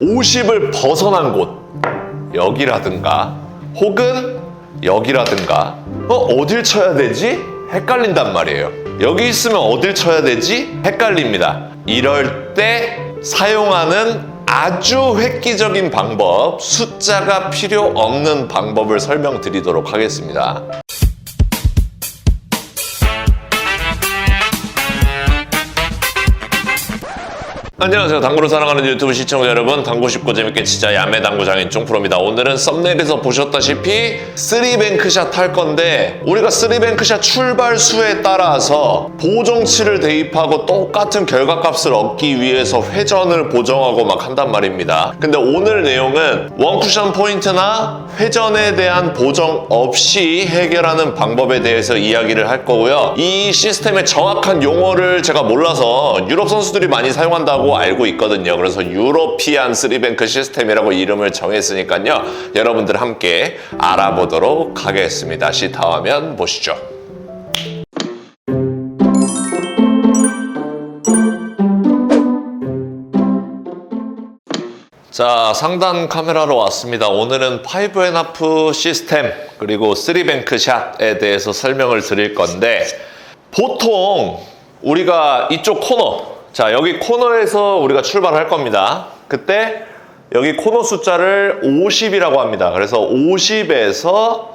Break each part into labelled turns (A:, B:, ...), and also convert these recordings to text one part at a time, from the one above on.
A: 50을 벗어난 곳 여기라든가 혹은 여기라든가 어 어딜 쳐야 되지? 헷갈린단 말이에요. 여기 있으면 어딜 쳐야 되지? 헷갈립니다. 이럴 때 사용하는 아주 획기적인 방법, 숫자가 필요 없는 방법을 설명드리도록 하겠습니다. 안녕하세요. 당구를 사랑하는 유튜브 시청자 여러분. 당구 쉽고 재밌게 진짜 야매 당구 장인 쫑프로입니다. 오늘은 썸네일에서 보셨다시피 3뱅크샷 할 건데 우리가 3뱅크샷 출발 수에 따라서 보정치를 대입하고 똑같은 결과값을 얻기 위해서 회전을 보정하고 막 한단 말입니다. 근데 오늘 내용은 원쿠션 포인트나 회전에 대한 보정 없이 해결하는 방법에 대해서 이야기를 할 거고요. 이 시스템의 정확한 용어를 제가 몰라서 유럽 선수들이 많이 사용한다고 알고 있거든요. 그래서 유로피안 3뱅크 시스템이라고 이름을 정했으니까요. 여러분들 함께 알아보도록 하겠습니다. 시타화면 보시죠. 자, 상단 카메라로 왔습니다. 오늘은 5&하프 시스템 그리고 3뱅크 샷에 대해서 설명을 드릴 건데 보통 우리가 이쪽 코너 자, 여기 코너에서 우리가 출발할 겁니다. 그때 여기 코너 숫자를 50이라고 합니다. 그래서 50에서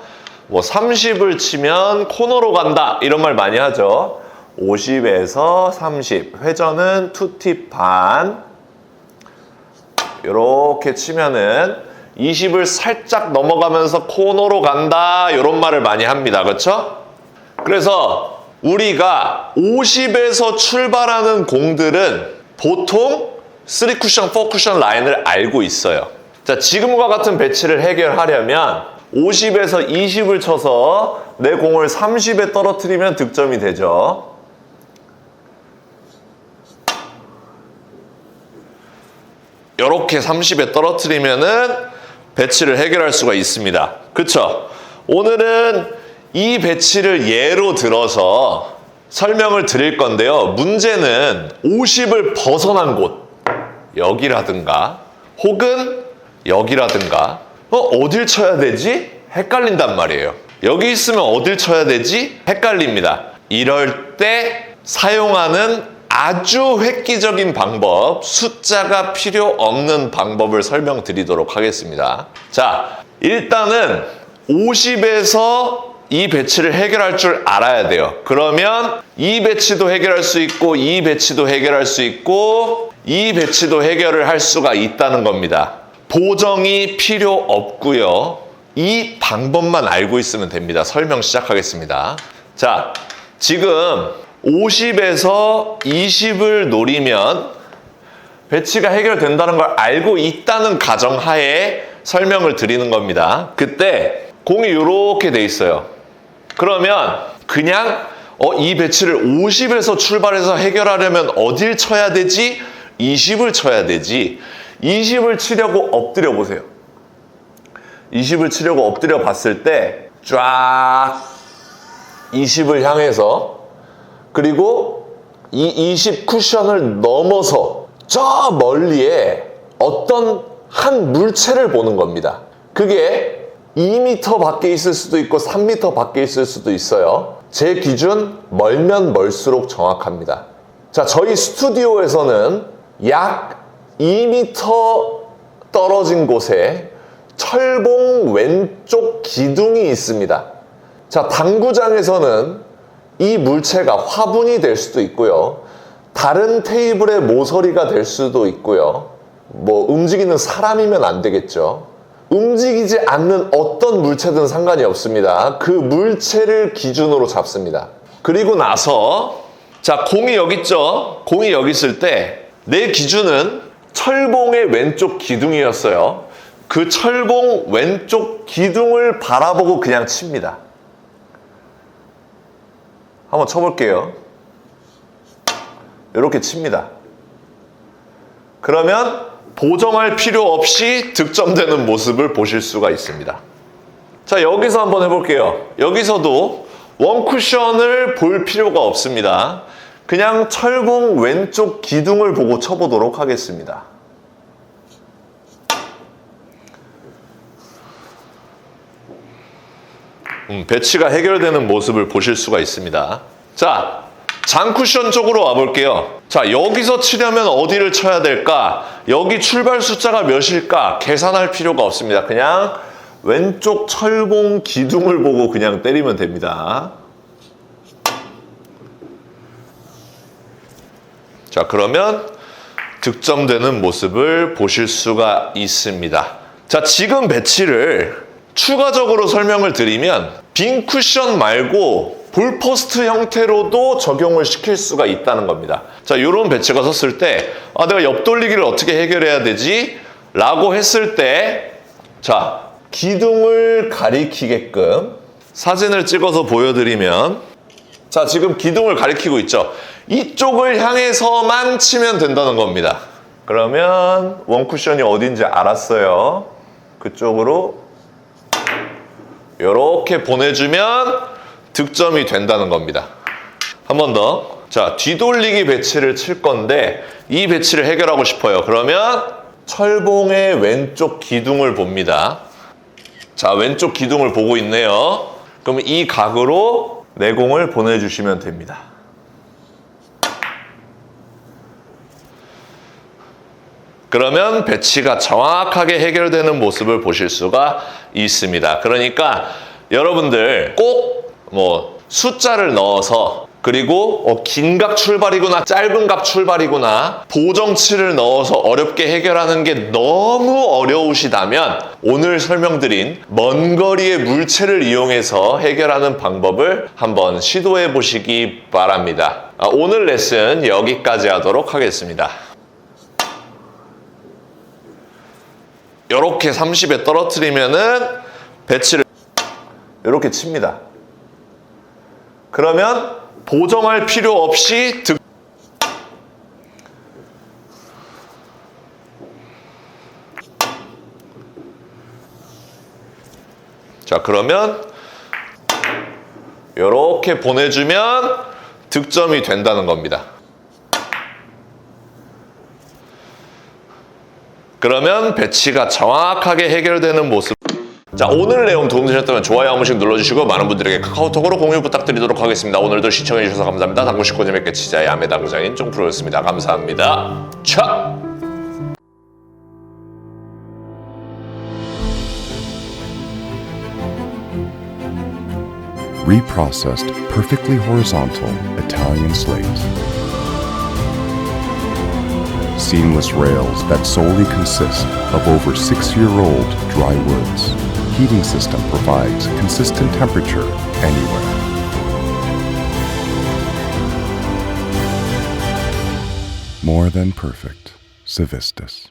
A: 뭐 30을 치면 코너로 간다 이런 말 많이 하죠. 50에서 30 회전은 투팁 반 이렇게 치면은 20을 살짝 넘어가면서 코너로 간다 이런 말을 많이 합니다. 그렇죠? 그래서 우리가 50에서 출발하는 공들은 보통 3쿠션, 4쿠션 라인을 알고 있어요. 자, 지금과 같은 배치를 해결하려면 50에서 20을 쳐서 내 공을 30에 떨어뜨리면 득점이 되죠. 이렇게 30에 떨어뜨리면은 배치를 해결할 수가 있습니다. 그쵸? 오늘은 이 배치를 예로 들어서 설명을 드릴 건데요. 문제는 50을 벗어난 곳, 여기라든가, 혹은 여기라든가, 어, 어딜 쳐야 되지? 헷갈린단 말이에요. 여기 있으면 어딜 쳐야 되지? 헷갈립니다. 이럴 때 사용하는 아주 획기적인 방법, 숫자가 필요 없는 방법을 설명드리도록 하겠습니다. 자, 일단은 50에서 이 배치를 해결할 줄 알아야 돼요. 그러면 이 배치도 해결할 수 있고, 이 배치도 해결할 수 있고, 이 배치도 해결을 할 수가 있다는 겁니다. 보정이 필요 없고요. 이 방법만 알고 있으면 됩니다. 설명 시작하겠습니다. 자, 지금 50에서 20을 노리면 배치가 해결된다는 걸 알고 있다는 가정하에 설명을 드리는 겁니다. 그때 공이 이렇게 돼 있어요. 그러면 그냥 어, 이 배치를 50에서 출발해서 해결하려면 어딜 쳐야 되지? 20을 쳐야 되지. 20을 치려고 엎드려 보세요. 20을 치려고 엎드려 봤을 때 쫙 20을 향해서 그리고 이 20 쿠션을 넘어서 저 멀리에 어떤 한 물체를 보는 겁니다. 그게 2m 밖에 있을 수도 있고 3m 밖에 있을 수도 있어요. 제 기준 멀면 멀수록 정확합니다. 자, 저희 스튜디오에서는 약 2m 떨어진 곳에 철봉 왼쪽 기둥이 있습니다. 자, 당구장에서는 이 물체가 화분이 될 수도 있고요. 다른 테이블의 모서리가 될 수도 있고요. 뭐 움직이는 사람이면 안 되겠죠. 움직이지 않는 어떤 물체든 상관이 없습니다. 그 물체를 기준으로 잡습니다. 그리고 나서 자 공이 여기 있죠. 공이 여기 있을 때 내 기준은 철봉의 왼쪽 기둥이었어요. 그 철봉 왼쪽 기둥을 바라보고 그냥 칩니다. 한번 쳐볼게요. 이렇게 칩니다. 그러면 보정할 필요 없이 득점되는 모습을 보실 수가 있습니다. 자, 여기서 한번 해볼게요. 여기서도 원쿠션을 볼 필요가 없습니다. 그냥 철봉 왼쪽 기둥을 보고 쳐보도록 하겠습니다. 음, 배치가 해결되는 모습을 보실 수가 있습니다. 자, 장쿠션 쪽으로 와볼게요. 자, 여기서 치려면 어디를 쳐야 될까? 여기 출발 숫자가 몇일까? 계산할 필요가 없습니다. 그냥 왼쪽 철봉 기둥을 보고 그냥 때리면 됩니다. 자, 그러면 득점되는 모습을 보실 수가 있습니다. 자, 지금 배치를 추가적으로 설명을 드리면 빈 쿠션 말고 볼포스트 형태로도 적용을 시킬 수가 있다는 겁니다. 자, 이런 배치가 섰을 때, 아, 내가 옆돌리기를 어떻게 해결해야 되지? 라고 했을 때, 자, 기둥을 가리키게끔 사진을 찍어서 보여드리면, 자, 지금 기둥을 가리키고 있죠? 이쪽을 향해서만 치면 된다는 겁니다. 그러면 원쿠션이 어딘지 알았어요. 그쪽으로 이렇게 보내주면 득점이 된다는 겁니다. 한 번 더. 자, 뒤돌리기 배치를 칠 건데 이 배치를 해결하고 싶어요. 그러면 철봉의 왼쪽 기둥을 봅니다. 자, 왼쪽 기둥을 보고 있네요. 그럼 이 각으로 내공을 보내주시면 됩니다. 그러면 배치가 정확하게 해결되는 모습을 보실 수가 있습니다. 그러니까 여러분들 꼭 뭐 숫자를 넣어서 그리고 어, 긴각 출발이구나 짧은 각 출발이구나 보정치를 넣어서 어렵게 해결하는 게 너무 어려우시다면 오늘 설명드린 먼 거리의 물체를 이용해서 해결하는 방법을 한번 시도해 보시기 바랍니다. 아, 오늘 레슨 여기까지 하도록 하겠습니다. 이렇게 30에 떨어뜨리면은 배치를 이렇게 칩니다. 그러면 보정할 필요 없이 득 자, 그러면 이렇게 보내주면 득점이 된다는 겁니다. 그러면 배치가 정확하게 해결되는 모습. 자, 오늘 내용 도움되셨다면 좋아요 한 번씩 눌러주시고 많은 분들에게 카카오톡으로 공유 부탁드리도록 하겠습니다. 오늘도 시청해주셔서 감사합니다. 당구 쉽고 재밌게 치자의 아메 당구장인 쫑프로였습니다. 감사합니다. 차!
B: reprocessed perfectly horizontal Italian slate. Seamless rails that solely consist of over six year old dry woods. Heating system provides consistent temperature anywhere. More than perfect. Civistus.